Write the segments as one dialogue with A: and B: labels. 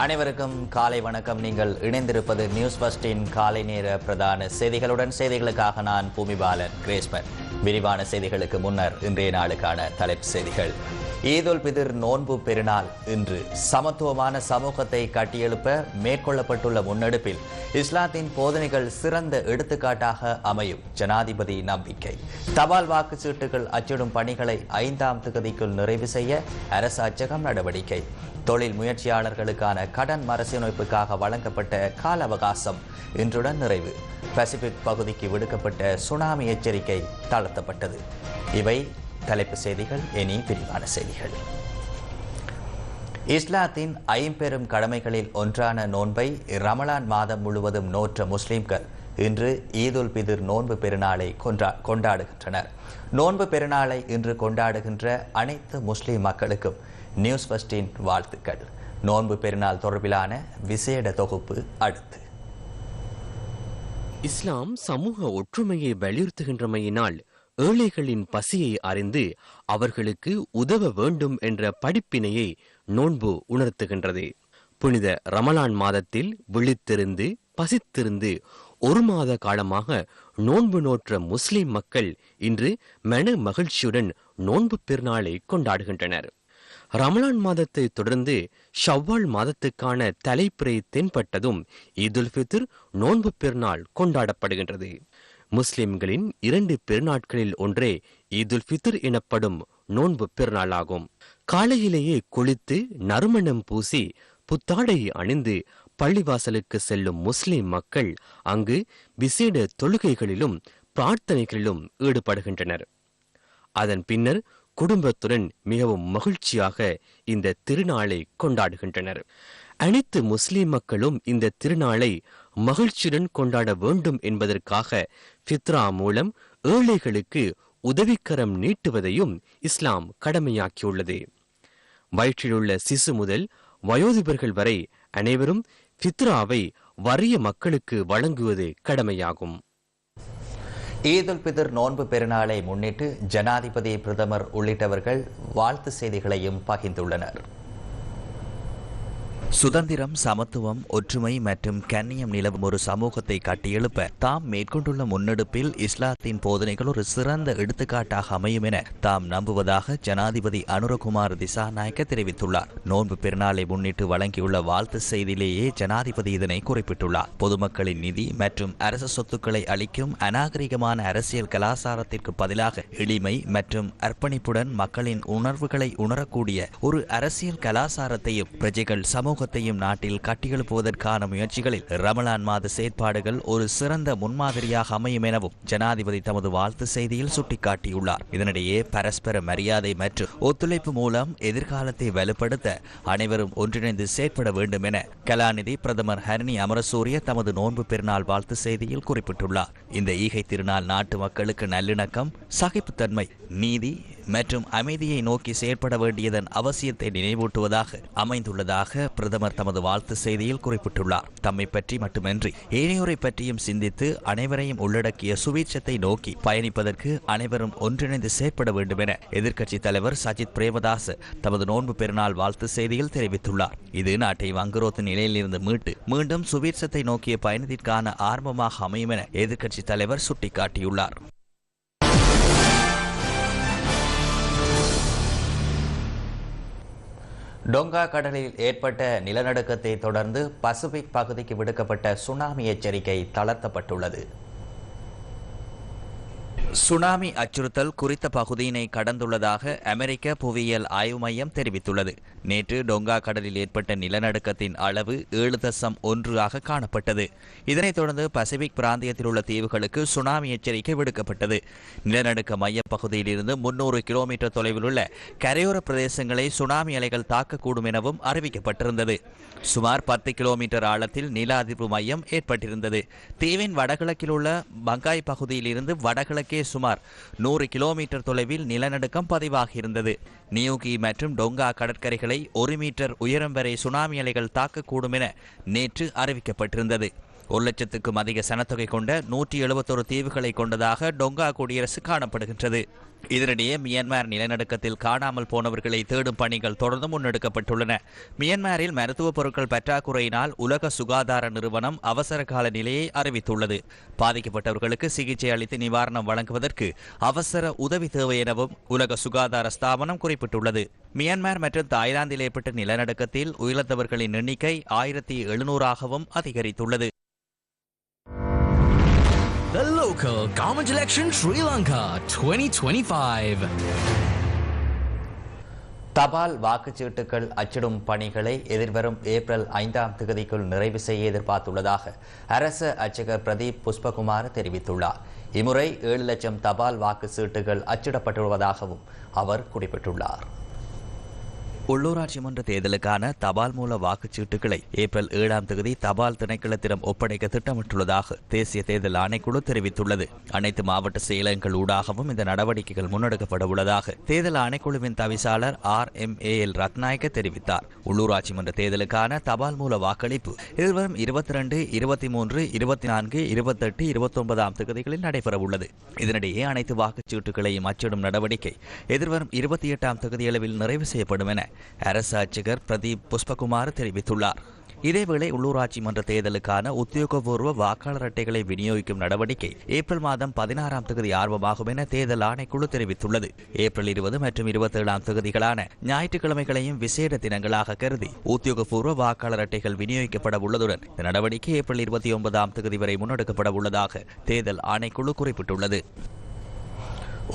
A: அனைவருக்கும் காலை வணக்கம். நீங்கள் இணைந்திருப்பது நியூஸ் பஸ்டின் காலை நேர பிரதான செய்திகளுடன் செய்திகளுக்காக நான் பூமிபாலன் கிரேஸ்மன் விரிவான செய்திகளுக்கு முன்னர் இன்றைய நாளுக்கான தலைப்பு செய்திகள். ஈதுல் பிதிர் நோன்பு பெருநாள் இன்று சமத்துவமான சமூகத்தை கட்டியெழுப்ப மேற்கொள்ளப்பட்டுள்ள முன்னெடுப்பில் இஸ்லாத்தின் போதனைகள் சிறந்த எடுத்துக்காட்டாக அமையும் ஜனாதிபதி நம்பிக்கை. தபால் வாக்குச்சீட்டுகள் அச்சிடும் பணிகளை ஐந்தாம் திகதிக்குள் நிறைவு செய்ய அரசு அச்சகம் நடவடிக்கை. தொழில் முயற்சியாளர்களுக்கான கடன் மறுசீரமைப்புக்காக வழங்கப்பட்ட கால அவகாசம் இன்றுடன் நிறைவு. பசிபிக் பகுதிக்கு விடுக்கப்பட்ட சுனாமி எச்சரிக்கை தளர்த்தப்பட்டது. இவை தலைப்பு செய்திகள் இனி விரிவான செய்திகள். இஸ்லாத்தின் ஐம்பெரும் கடமைகளில் ஒன்றான நோன்பை ரமலான் மாதம் முழுவதும் நோற்ற முஸ்லிம்கள் இன்று ஈதுல் பிதிர் நோன்பு பெருநாளை கொண்டா கொண்டாடுகின்றனர். நோன்பு பெருநாளை இன்று கொண்டாடுகின்ற அனைத்து முஸ்லிம் மக்களுக்கும் நியூஸ் ஃபஸ்டின் வாழ்த்துக்கள். நோன்பு பெருநாள் தொடர்பிலான விசேட தொகுப்பு அடுத்து.
B: இஸ்லாம் சமூக ஒற்றுமையை வலியுறுத்துகின்றமையினால் ஏழைகளின் பசியை அறிந்து அவர்களுக்கு உதவ வேண்டும் என்ற படிப்பினையை நோன்பு உணர்த்துகின்றது. புனித ரமலான் மாதத்தில் விழித்திருந்து பசித்திருந்து ஒரு மாத காலமாக நோன்பு நோற்ற முஸ்லிம் மக்கள் இன்று மன மகிழ்ச்சியுடன் நோன்பு பெருநாளை கொண்டாடுகின்றனர். ரமலான் மாதத்தை தொடர்ந்து ஷவ்வால் மாதத்துக்கான தலைப்பிறை தென்பட்டதும் ஈதுல் ஃபித்ர் நோன்பு பெருநாள் கொண்டாடப்படுகின்றது. முஸ்லிம்களின் இரண்டு பெருநாட்களில் ஒன்றே ஈதுல் ஃபித்ர் எனப்படும் நோன்பு பெருநாளாகும். காலையிலேயே குளித்து நறுமணம் பூசி புத்தாடை அணிந்து பள்ளிவாசலுக்கு செல்லும் முஸ்லிம் மக்கள் அங்கு விசேட தொழுகைகளிலும் பிரார்த்தனைகளிலும் ஈடுபடுகின்றனர். அதன் பின்னர் குடும்பத்துடன் மிகவும் மகிழ்ச்சியாக இந்த திருநாளை கொண்டாடுகின்றனர். அனைத்து முஸ்லிம் மக்களும் இந்த திருநாளை மகிழ்ச்சியுடன் கொண்டாட வேண்டும் என்பதற்காக ஃபித்ரா மூலம் ஏழைகளுக்கு உதவிக்கரம் நீட்டுவதையும் இஸ்லாம் கடமையாக்கியுள்ளது. வயிற்றிலுள்ள சிசு முதல் வயோதிபர்கள் வரை அனைவரும் ஃபித்ராவை வறிய மக்களுக்கு வழங்குவது கடமையாகும்.
A: ஈதுல் பிதர் நோன்பு பெருநாளை முன்னிட்டு ஜனாதிபதி பிரதமர் உள்ளிட்டவர்கள் வாழ்த்து செய்திகளையும் பகிர்ந்துள்ளனர். சுதந்திரம் சமத்துவம் ஒற்றுமை மற்றும் கண்ணியம் நிலவும் ஒரு சமூகத்தை கட்டியெழுப்ப தாம் மேற்கொண்டுள்ள முன்னெடுப்பில் இஸ்லாத்தின் போதனைகள் ஒரு சிறந்த எடுத்துக்காட்டாக அமையும் என தாம் நம்புவதாக ஜனாதிபதி அனுரகுமார் திசாநாயக்க தெரிவித்துள்ளார். நோன்பு பெருநாளை முன்னிட்டு வழங்கியுள்ள வாழ்த்து செய்தியிலேயே ஜனாதிபதி இதனை குறிப்பிட்டுள்ளார். பொதுமக்களின் நிதி மற்றும் அரசு சொத்துக்களை அளிக்கும் அநாகரிகமான அரசியல் கலாச்சாரத்திற்கு பதிலாக எளிமை மற்றும் அர்ப்பணிப்புடன் மக்களின் உணர்வுகளை உணரக்கூடிய ஒரு அரசியல் கலாச்சாரத்தையும் பிரஜைகள் சமூக சமூகத்தையும் நாட்டில் கட்டியெழுப்புவதற்கான முயற்சிகளில் ரமலான் மாத செயற்பாடுகள் ஒரு சிறந்த முன்மாதிரியாக அமையும் எனவும் ஜனாதிபதி தமது வாழ்த்து செய்தியில் சுட்டிக்காட்டியுள்ளார். இதனிடையே பரஸ்பர மரியாதை மற்றும் ஒத்துழைப்பு மூலம் எதிர்காலத்தை வலுப்படுத்த அனைவரும் ஒன்றிணைந்து செயற்பட வேண்டும் என கலாநிதி பிரதமர் ஹரணி அமரசூரிய தமது நோன்பு பெருநாள் வாழ்த்து செய்தியில் குறிப்பிட்டுள்ளார். இந்த ஈகை திருநாள் நாட்டு மக்களுக்கு நல்லிணக்கம் சகிப்புத்தன்மை நீதி மற்றும் அமைதியை நோக்கி செயற்பட வேண்டியதன் அவசியத்தை நினைவூட்டுவதாக அமைந்துள்ளதாக பிரதமர் தமது வாழ்த்து செய்தியில் குறிப்பிட்டுள்ளார். தம்மை பற்றி மட்டுமின்றி ஏனையோரை பற்றியும் சிந்தித்து அனைவரையும் உள்ளடக்கிய சுவீட்சத்தை நோக்கி பயணிப்பதற்கு அனைவரும் ஒன்றிணைந்து செயற்பட வேண்டும் என எதிர்க்கட்சித் தலைவர் சஜித் பிரேமதாஸ் தமது நோன்பு பெருநாள் வாழ்த்து செய்தியில் தெரிவித்துள்ளார். இது நாட்டை வங்குரோத்து நிலையிலிருந்து மீட்டு மீண்டும் சுவீட்சத்தை நோக்கிய பயணத்திற்கான ஆரம்பமாக அமையும் என எதிர்க்கட்சித் தலைவர் சுட்டிக்காட்டியுள்ளார். டொங்கா கடலில் ஏற்பட்ட நிலநடுக்கத்தை தொடர்ந்து பசிபிக் பகுதிக்கு விடுக்கப்பட்ட சுனாமி எச்சரிக்கை தளர்த்தப்பட்டுள்ளது. சுனாமி அச்சுறுத்தல் குறித்த பகுதியினை கடந்துள்ளதாக அமெரிக்க புவியியல் ஆய்வு மையம் தெரிவித்துள்ளது. நேற்று டொங்கா கடலில் ஏற்பட்ட நிலநடுக்கத்தின் அளவு ஏழு தசம் ஒன்றாக காணப்பட்டது. இதனைத் தொடர்ந்து பசிபிக் பிராந்தியத்தில் உள்ள தீவுகளுக்கு சுனாமி எச்சரிக்கை விடுக்கப்பட்டது. நிலநடுக்க மையப் பகுதியிலிருந்து முன்னூறு கிலோமீட்டர் தொலைவில் உள்ள கரையோர பிரதேசங்களை சுனாமி அலைகள் தாக்கக்கூடும் எனவும் அறிவிக்கப்பட்டிருந்தது. சுமார் பத்து கிலோமீட்டர் ஆழத்தில் நில அதிர்வு மையம் ஏற்பட்டிருந்தது. தீவின் வடகிழக்கில் உள்ள பங்காய் பகுதியிலிருந்து வடகிழக்கே சுமார் நூறு கிலோமீட்டர் தொலைவில் நிலநடுக்கம் பதிவாகியிருந்தது. நியூகி மற்றும் டொங்கா கடற்கரைகளை ஒரு மீட்டர் உயரம் வரை சுனாமி அலைகள் தாக்கக்கூடும் என நேற்று அறிவிக்கப்பட்டிருந்தது. ஒரு லட்சத்துக்கும் அதிக சனத்தொகை கொண்ட நூற்றி எழுபத்தொரு தீவுகளை கொண்டதாக டொங்கா குடியரசு காணப்படுகின்றது. இதனிடையே மியான்மர் நிலநடுக்கத்தில் காணாமல் போனவர்களை தேடும் பணிகள் தொடர்ந்து முன்னெடுக்கப்பட்டுள்ளன. மியான்மரில் மருத்துவ பொருட்கள் பற்றாக்குறையினால் உலக சுகாதார நிறுவனம் அவசர கால நிலையை அறிவித்துள்ளது. பாதிக்கப்பட்டவர்களுக்கு சிகிச்சை அளித்து நிவாரணம் வழங்குவதற்கு அவசர உதவி தேவை எனவும் உலக சுகாதார ஸ்தாபனம் குறிப்பிட்டுள்ளது. மியான்மர் மற்றும் தாய்லாந்தில் ஏற்பட்ட நிலநடுக்கத்தில் உயிரிழந்தவர்களின் எண்ணிக்கை ஆயிரத்தி எழுநூறாகவும் அதிகரித்துள்ளது.
C: Local government election Sri Lanka 2025.
A: தபால் வாக்குச்சீட்டுகள் அச்சிடும் பணிகளை எதிர்வரும் ஏப்ரல் ஐந்தாம் தேதிக்குள் நிறைவு செய்ய எதிர்பார்த்துள்ளதாக அரசு அர்ச்சகர் பிரதீப் புஷ்பகுமார் தெரிவித்துள்ளார் இம்முறை ஏழு லட்சம் தபால் வாக்கு சீட்டுகள் அச்சிடப்பட்டுள்ளதாகவும் அவர் குறிப்பிட்டுள்ளார் உள்ளூராட்சி மன்ற தேர்தலுக்கான தபால் மூல வாக்குச்சீட்டுகளை ஏப்ரல் ஏழாம் தேதி தபால் திணைக்களத்திடம் ஒப்படைக்க திட்டமிட்டுள்ளதாக தேசிய தேர்தல் ஆணைக்குழு தெரிவித்துள்ளது. அனைத்து மாவட்ட செயலகங்கள் ஊடாகவும் இந்த நடவடிக்கைகள் முன்னெடுக்கப்பட உள்ளதாக தேர்தல் ஆணைக்குழுவின் தவிசாளர் R M A L Ratnayake தெரிவித்தார். உள்ளூராட்சி மன்ற தேர்தலுக்கான தபால் மூல வாக்களிப்பு எதிர்வரும் இருபத்தி ரெண்டு இருபத்தி மூன்று இருபத்தி நான்கு இருபத்தெட்டு இருபத்தொன்பதாம் தேதிகளில் நடைபெறவுள்ளது. இதனிடையே அனைத்து வாக்குச்சீட்டுகளையும் அச்சிடும் நடவடிக்கை எதிர்வரும் இருபத்தி எட்டாம் தேதியளவில் நிறைவு செய்யப்படும் என அரசு பிரதீப் புஷ்பகுமார் தெரிவித்துள்ளார். இதேவேளை உள்ளூராட்சி மன்ற தேர்தலுக்கான உத்தியோகபூர்வ வாக்காளர் அட்டைகளை விநியோகிக்கும் நடவடிக்கை ஏப்ரல் மாதம் பதினாறாம் தேதி ஆர்வமாகும் என தேர்தல் ஆணைக்குழு தெரிவித்துள்ளது. ஏப்ரல் இருபது மற்றும் இருபத்தேழாம் தேதிகளான ஞாயிற்றுக்கிழமைகளையும் விசேட தினங்களாக கருதி உத்தியோகபூர்வ வாக்காளர் அட்டைகள் விநியோகிக்கப்பட உள்ளதுடன் இந்த நடவடிக்கை ஏப்ரல் இருபத்தி ஒன்பதாம் தேதி வரை முன்னெடுக்கப்பட உள்ளதாக தேர்தல் ஆணைக்குழு குறிப்பிட்டுள்ளது.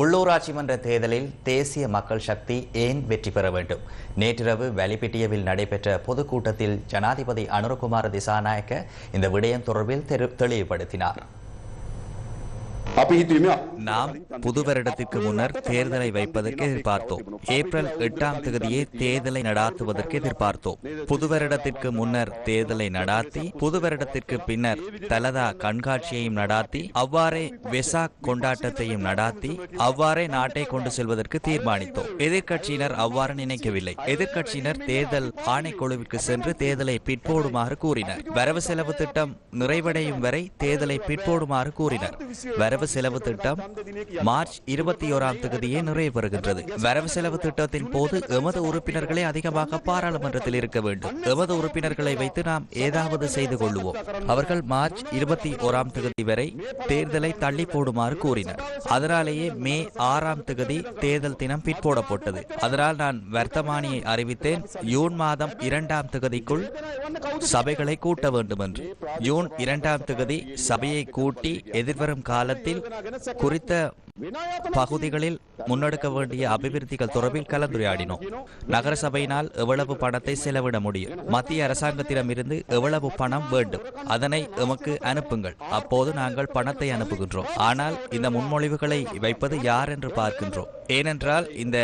A: உள்ளூராட்சி மன்ற தேர்தலில் தேசிய மக்கள் சக்தி ஏன் வெற்றி பெற வேண்டும்? நேற்றிரவு வலிபிட்டியவில் நடைபெற்ற பொதுக்கூட்டத்தில் ஜனாதிபதி அனுரகுமார் திசாநாயக்க இந்த விடயம் தொடர்பில் தெளிவுபடுத்தினார். நாம் புது வருடத்திற்கு முன்னர் தேர்தலை வைப்பதற்கு எதிர்பார்த்தோம். ஏப்ரல் எட்டாம் தேதியே தேர்தலை நடாத்துவதற்கு எதிர்பார்த்தோம். புது வருடத்திற்கு முன்னர் தேர்தலை நடாத்தி புது வருடத்திற்கு பின்னர் தலதா கண்காட்சியையும் நடாத்தி அவ்வாறே வெசாக் கொண்டாட்டத்தையும் நடாத்தி அவ்வாறே நாட்டை கொண்டு செல்வதற்கு தீர்மானித்தோம். எதிர்கட்சியினர் அவ்வாறு நினைக்கவில்லை. எதிர்கட்சியினர் தேர்தல் ஆணைக்குழுவிற்கு சென்று தேர்தலை பிற்போடுமாறு கூறினர். வரவு செலவு திட்டம் நிறைவடையும் வரை தேர்தலை பிற்போடுமாறு கூறினர். வரவு வரவு செலவு திட்டம் மார்ச் இருபத்தி ஓராம் தேதியே நிறைவு பெறுகின்றது வரவு செலவு திட்டத்தின் போது எமது உறுப்பினர்களே அதிகமாக பாராளுமன்றத்தில் இருக்க வேண்டும். எமது உறுப்பினர்களை வைத்து நாம் ஏதாவது செய்து கொள்வோம் அவர்கள் மார்ச் இருபத்தி ஓராம் தேதி வரை தேர்தலை தள்ளி போடுமாறு கூறினர். அதனாலேயே மே ஆறாம் தேதி தேர்தல் தினம் பிற்போடப்பட்டது அதனால் நான் வர்த்தமானியை அறிவித்தேன். ஜூன் மாதம் இரண்டாம் தேதிக்குள் சபைகளை கூட்ட வேண்டும் என்று ஜூன் இரண்டாம் தேதி சபையை கூட்டி எதிர்வரும் காலத்தில் குறித்த பகுதிகளில் முன்னெடுக்க வேண்டிய அபிவிருத்திகள் தொடர்பில் கலந்துரையாடினோம். நகர சபையினால் எவ்வளவு பணத்தை செலவிட முடியும்? மத்திய அரசாங்கத்திடம் இருந்து எவ்வளவு பணம் வேண்டும்? அதனை எமக்கு அனுப்புங்கள். அப்போது நாங்கள் பணத்தை அனுப்புகின்றோம். ஆனால் இந்த முன்மொழிவுகளை வைப்பது யார் என்று பார்க்கின்றோம். ஏனென்றால் இந்த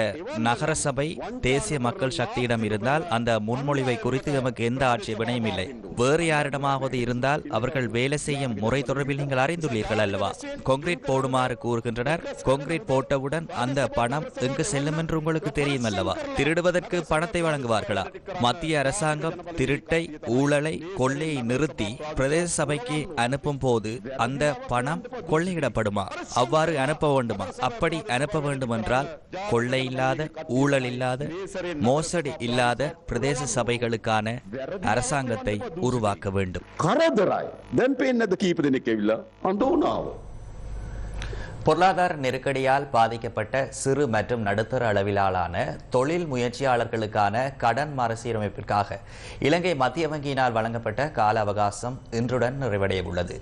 A: நகர சபை தேசிய மக்கள் சக்தியிடம் இருந்தால் அந்த முன்மொழிவை குறித்து எமக்கு எந்த ஆட்சேபனையும் இல்லை. வேறு யாரிடமாவது இருந்தால் அவர்கள் வேலை செய்யும் முறை தொடர்பில் நீங்கள் அறிந்துள்ளீர்கள் அல்லவா? கான்கிரீட் போடுமாறு கூறுகின்றனர். கான்கிரீட் போட்டவுடன் அந்த பணம் எங்கு செல்லும் என்று உங்களுக்கு தெரியும் அல்லவா திருடுவதற்கு பணத்தை வழங்குவார்களா? மத்திய அரசாங்கம் திருட்டை ஊழலை கொள்ளையை நிறுத்தி பிரதேச சபைக்கு அனுப்பும் போது அந்த பணம் கொள்ளையிடப்படுமா? அவ்வாறு அனுப்ப வேண்டுமா? அப்படி அனுப்ப வேண்டும் என்றால் கொள்ளை இல்லாத ஊழல் இல்லாத மோசடி இல்லாத பிரதேச சபைகளுக்கான அரசாங்கத்தை உருவாக்க வேண்டும். பொருளாதார நெருக்கடியால் பாதிக்கப்பட்ட சிறு மற்றும் நடுத்தர அளவிலான தொழில் முயற்சியாளர்களுக்கான கடன் மறுசீரமைப்பிற்காக இலங்கை மத்திய வங்கியினால் வழங்கப்பட்ட கால அவகாசம் இன்றுடன் நிறைவடைய உள்ளது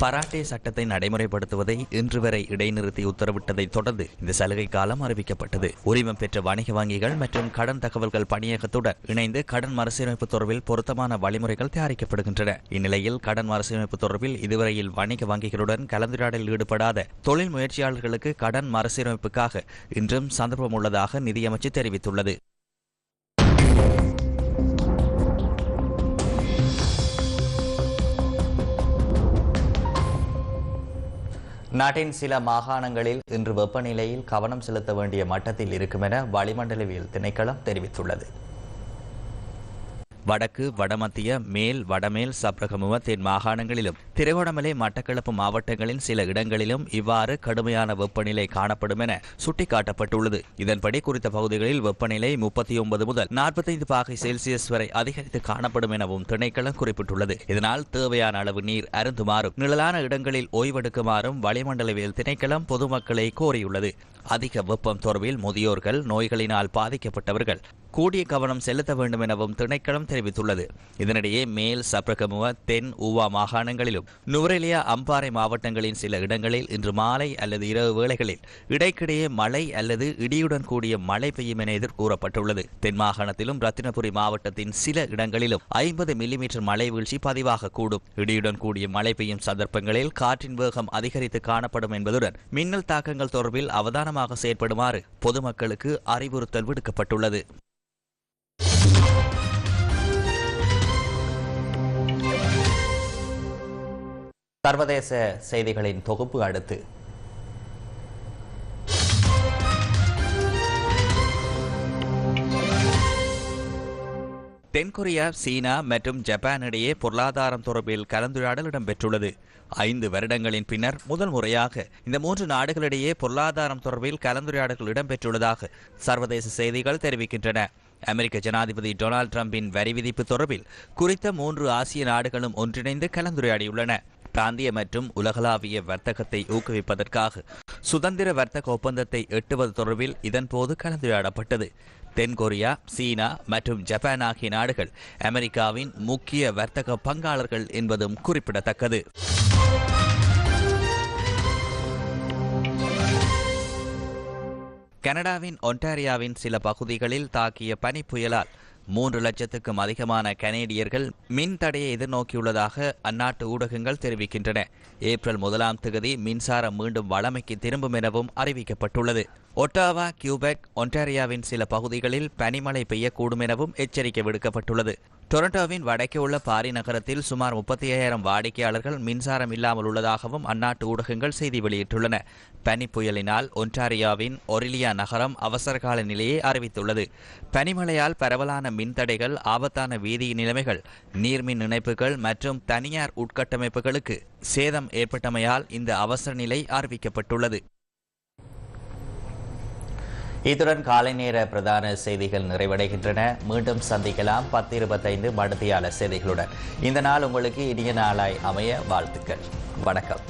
A: பராட்டே சட்டத்தை நடைமுறைப்படுத்துவதை இன்று வரை இடைநிறுத்தி உத்தரவிட்டதை தொடர்ந்து இந்த சலுகை காலம் அறிவிக்கப்பட்டது. உரிமம் பெற்ற வணிக வங்கிகள் மற்றும் கடன் தகவல்கள் பணியகத்துடன் இணைந்து கடன் மறுசீரமைப்பு தொடர்பில் பொருத்தமான வழிமுறைகள் தயாரிக்கப்படுகின்றன. இந்நிலையில் கடன் மறுசீரமைப்பு தொடர்பில் இதுவரையில் வணிக வங்கிகளுடன் கலந்துரையாடலில் ஈடுபடாத தொழில் முயற்சியாளர்களுக்கு கடன் மறுசீரமைப்புக்காக இன்றும் சந்தர்ப்பம் உள்ளதாக நிதியமைச்சு தெரிவித்துள்ளது. நாட்டின் சில மாகாணங்களில் இன்று வெப்பநிலையில் கவனம் செலுத்த வேண்டிய மட்டத்தில் இருக்கும் என வளிமண்டலவியல் திணைக்களம் தெரிவித்துள்ளது. வடக்கு வடமத்திய மேல் வடமேல் சப்ரகமுவ தென் மாகாணங்களிலும். திருகோணமலை மட்டக்களப்பு மாவட்டங்களின் சில இடங்களிலும் இவ்வாறு கடுமையான வெப்பநிலை காணப்படும் என சுட்டிக்காட்டப்பட்டுள்ளது. இதன்படி குறித்த பகுதிகளில் வெப்பநிலை முப்பத்தி ஒன்பது முதல் நாற்பத்தைந்து பாகை செல்சியஸ் வரை அதிகரித்து காணப்படும் எனவும் திணைக்களம் குறிப்பிட்டுள்ளது. இதனால் தேவையான அளவு நீர் அருந்துமாறும் நிழலான இடங்களில் ஓய்வெடுக்குமாறும் வளிமண்டலவியல் திணைக்களம் பொதுமக்களை கோரியுள்ளது. அதிக வெப்பம் தொடர்பில் முதியோர்கள் நோய்களினால் பாதிக்கப்பட்டவர்கள் கூடிய கவனம் செலுத்த வேண்டும் எனவும் திணைக்களம் தெரிவித்துள்ளது. இதனிடையே மேல் சப்ரகமுவ தென் ஊவா மாகாணங்களிலும் நுவரெலியா அம்பாறை மாவட்டங்களின் சில இடங்களில் இன்று மாலை அல்லது இரவு வேளைகளில் இடைக்கிடையே மழை அல்லது இடியுடன் கூடிய மழை பெய்யும் என எதிர்கூறப்பட்டுள்ளது. தென் மாகாணத்திலும் ரத்தினபுரி மாவட்டத்தின் சில இடங்களிலும் ஐம்பது மில்லிமீட்டர் மழை வீழ்ச்சி பதிவாகக்கூடும் இடியுடன் கூடிய மழை பெய்யும் சந்தர்ப்பங்களில் காற்றின் வேகம் அதிகரித்து காணப்படும் என்பதுடன் மின்னல் தாக்கங்கள் தொடர்பில் அவதானமாக செயற்படுமாறு பொதுமக்களுக்கு அறிவுறுத்தல் விடுக்கப்பட்டுள்ளது. சர்வதேச செய்திகளின் தொகுப்பு அடுத்து தென்கொரியா சீனா மற்றும் ஜப்பான் இடையே பொருளாதாரம் தொடர்பில் கலந்துரையாடல் இடம்பெற்றுள்ளது. ஐந்து வருடங்களின் பின்னர் முதல் முறையாக இந்த மூன்று நாடுகளிடையே பொருளாதாரம் தொடர்பில் கலந்துரையாடல்கள் இடம்பெற்றுள்ளதாக சர்வதேச செய்திகள் தெரிவிக்கின்றன. அமெரிக்க ஜனாதிபதி டொனால்ட் டிரம்பின் வரி விதிப்பு தொடர்பில் குறித்த மூன்று ஆசிய நாடுகளும் ஒன்றிணைந்து கலந்துரையாடியுள்ளன. பிராந்திய மற்றும் உலகளாவிய வர்த்தகத்தை ஊக்குவிப்பதற்காக சுதந்திர வர்த்தக ஒப்பந்தத்தை எட்டுவது தொடர்பில் இதன்போது கலந்துரையாடப்பட்டது. தென்கொரியா சீனா மற்றும் ஜப்பான் ஆகிய நாடுகள் அமெரிக்காவின் முக்கிய வர்த்தக பங்காளர்கள் என்பதும் குறிப்பிடத்தக்கது. கனடாவின் ஒன்டாரியாவின் சில பகுதிகளில் தாக்கிய பனி புயலால் மூன்று லட்சத்துக்கும் அதிகமான கனேடியர்கள் மின் தடையை எதிர்நோக்கியுள்ளதாக அந்நாட்டு ஊடகங்கள் தெரிவிக்கின்றன. ஏப்ரல் முதலாம் தேதி மின்சாரம் மீண்டும் வளமைக்கு திரும்பும் எனவும் அறிவிக்கப்பட்டுள்ளது. ஒட்டாவா கியூபெக் ஒன்டாரியாவின் சில பகுதிகளில் பனிமழை பெய்யக்கூடும் எனவும் எச்சரிக்கை விடுக்கப்பட்டுள்ளது. டொரண்டோவின் வடக்கே உள்ள பாரி நகரத்தில் சுமார் முப்பத்தி ஐயாயிரம் வாடிக்கையாளர்கள் மின்சாரம் இல்லாமல் உள்ளதாகவும் அந்நாட்டு ஊடகங்கள் செய்தி வெளியிட்டுள்ளன. பனி புயலினால் ஒன்டாரியாவின் ஒரிலியா நகரம் அவசரகால நிலையை அறிவித்துள்ளது. பனிமழையால் பரவலான மின்தடைகள் ஆபத்தான வீதி நிலைமைகள் நீர்மின் இணைப்புகள் மற்றும் தனியார் உட்கட்டமைப்புகளுக்கு சேதம் ஏற்பட்டமையால் இந்த அவசர நிலை அறிவிக்கப்பட்டுள்ளது. இத்துடன் காலை நேர பிரதான செய்திகள் நிறைவடைகின்றன. மீண்டும் சந்திக்கலாம். பத்து இருபத்தைந்து மடத்தியால செய்திகளுடன். இந்த நாள் உங்களுக்கு இனிய நாளாய் அமைய வாழ்த்துக்கள். வணக்கம்.